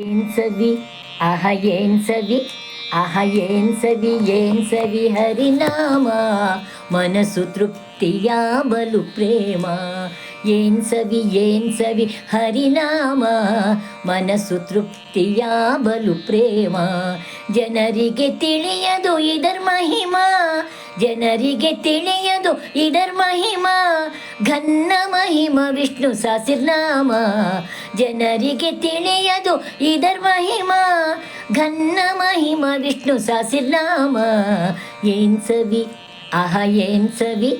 ಏನ್ ಸವಿ? ಅಹ ಏನ್ ಸವಿ? ಅಹ ಏನ್ ಸವಿ? ಏನ್ ಸವಿ? ಹರಿನಾಮ. ಮನಸ್ಸು ತೃಪ್ತಿಯ ಬಲು ಪ್ರೇಮ. ಏನ್ ಸವಿ? ಏನ್ ಸವಿ? ಹರಿನಾಮ. ಮನಸ್ಸು ತೃಪ್ತಿಯ ಬಲು ಪ್ರೇಮ. ಜನರಿಗೆ ತಿಳಿಯದು ಇದರ್ ಮಹಿಮಾ. ಜನರಿಗೆ ತಿಳಿಯದು ಇದರ್ ಮಹಿಮಾ. ಘನ್ನ ಮಹಿಮ ವಿಷ್ಣು ಸಹಸ್ರನಾಮ ಜನರಿಗೆ ತಿಳಿಯದು ಇದರ ಮಹಿಮಾ ಘನ್ನ ಮಹಿಮ ವಿಷ್ಣು ಸಹಸ್ರನಾಮ ಏನ್ ಸವಿ ಆಹ ಏನ್ ಸವಿ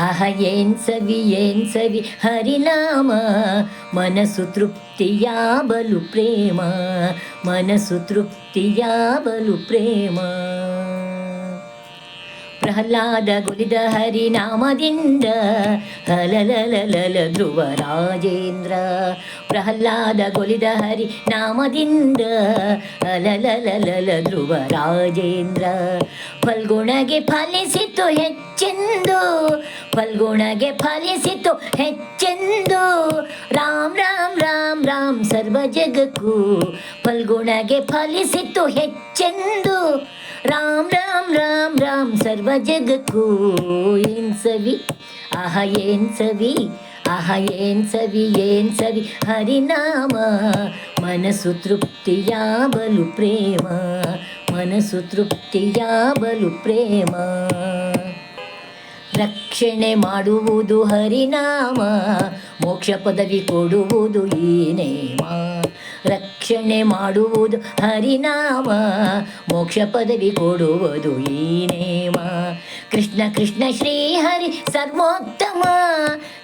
ಆಹ ಏನ್ ಸವಿ ಏನ್ ಸವಿ ಹರಿನಾಮ ಮನಸ್ಸು ತೃಪ್ತಿಯ ಬಲು ಪ್ರೇಮ ಮನಸ್ಸು ತೃಪ್ತಿಯ ಬಲು ಪ್ರೇಮ ಪ್ರಹ್ಲಾದ ಗುಲಿದ ಹರಿನಾಮದಿಂದ ಹಲಲಲಲಲ ಧ್ರುವ ರಾಜೇಂದ್ರ. ಪ್ರಹ್ಲಾದ ಗುಲಿದ ಹರಿ ನಾಮದಿಂದ ಹಲಲಲಲಲ ಧ್ರುವ ರಾಜೇಂದ್ರ. ಫಲ್ಗುಣಗೆ ಫಲಿಸಿತು ಹೆಚ್ಚೆಂದು, ಫಲ್ಗುಣಗೆ ಫಲಿಸಿತು ಹೆಚ್ಚೆಂದು. ರಾಮ್ ರಾಮ್ ರಾಮ್ ರಾಮ್ ಸರ್ವ ಜಗಕ್ಕೂ ಫಲ್ಗುಣಗೆ ಫಲಿಸಿತು ಹೆಚ್ಚೆಂದು. राम राम राम राम सर्व जग को एन सवि आह एन सवि ఆహ ఏం సవి ఏం సవి హరినామ మనసు తృప్తియా బలు ప్రేమ మనసు తృప్తియా బలు ప్ರೇಮ ರಕ್ಷಣೆ ಮಾಡುವುದು ಹರಿನಾಮ ಮೋಕ್ಷ ಪದವಿ ಕೊಡುವುದು ಈ ನೇಮ ರಕ್ಷಣೆ ಮಾಡುವುದು ಹರಿನಾಮ ಮೋಕ್ಷ ಪದವಿ ಕೊಡುವುದು ಈ ನೇಮ ಕೃಷ್ಣ ಕೃಷ್ಣ ಶ್ರೀಹರಿ ಸರ್ವೋತ್ತಮ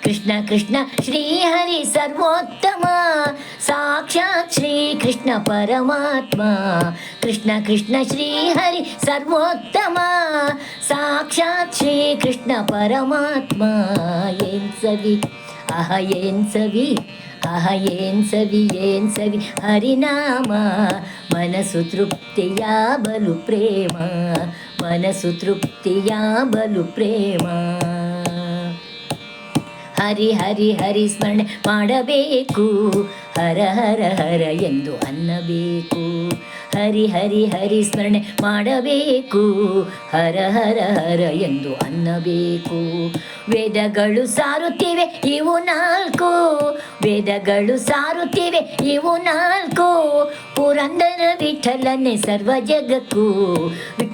ಕೃಷ್ಣ ಕೃಷ್ಣ ಶ್ರೀಹರಿ ಸರ್ವೋತ್ತಮ ಸಾಕ್ಷಾತ್ ಶ್ರೀ ಕೃಷ್ಣ ಪರಮಾತ್ಮ ಕೃಷ್ಣ ಕೃಷ್ಣ ಶ್ರೀಹರಿ ಸರ್ವೋತ್ತಮ ಸಾಕ್ಷಾತ್ ಶ್ರೀ ಕೃಷ್ಣ ಪರಮಾತ್ಮ ಏನ್ ಸವಿ ಅಹ ಏನ್ ಸವಿ ಅಹ ಏನ್ ಸವಿ ಏನ್ ಸವಿ ಹರಿನಾಮ ಮನಸ್ಸು ತೃಪ್ತಿಯ ಬಲು ಪ್ರೇಮ ಮನಸ್ಸು ತೃಪ್ತಿಯ ಬಲು ಪ್ರೇಮ ಹರಿ ಹರಿ ಹರಿ ಸ್ಮರಣೆ ಮಾಡಬೇಕು. ಹರ ಹರ ಹರ ಎಂದು ಅನ್ನಬೇಕು. ಹರಿ ಹರಿ ಹರಿ ಸ್ಮರಣೆ ಮಾಡಬೇಕು. ಹರ ಹರ ಹರ ಎಂದು ಅನ್ನಬೇಕು. ವೇದಗಳು ಸಾರುತ್ತಿವೆ, ಇವು ನಾಲ್ಕು. ವೇದಗಳು ಸಾರುತ್ತಿವೆ, ಇವು ನಾಲ್ಕು. ಪುರಂದರ ವಿಠಲನೆ ಸರ್ವ ಜಗಕ್ಕೂ.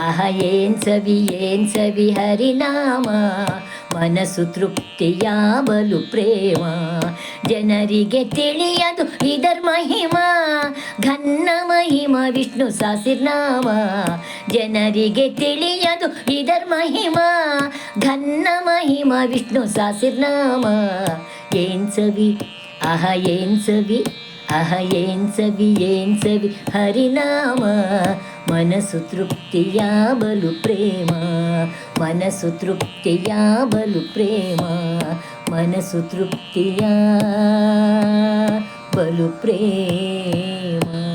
ಆಹ ಏನ್ ಸವಿ ಏನ್ ಸವಿ ಹರಿನಾಮ ಮನಸ್ಸು ತೃಪ್ತಿಯ ಬಲು ಪ್ರೇಮ ಜನರಿಗೆ ತಿಳಿಯದು ಇದರ ಮಹಿಮ ಘನ್ನ ಮಹಿಮ ವಿಷ್ಣು ಸಹಸ್ರನಾಮ ಜನರಿಗೆ ತಿಳಿಯದು ಇದರ ಮಹಿಮ ಘನ್ನ ಮಹಿಮ ವಿಷ್ಣು ಸಹಸ್ರನಾಮ ಏನ್ ಸವಿ ಆಹ ಏನ್ ಸವಿ ಅಹ ಏನ್ ಸವಿ ಏನ್ ಸವಿ ಹರಿನಾಮ మనసు తృప్తియా బలు ప్రేమ. మనసు తృప్తియా బలు ప్రేమ. మనసు తృప్తియా బలు ప్రేమ.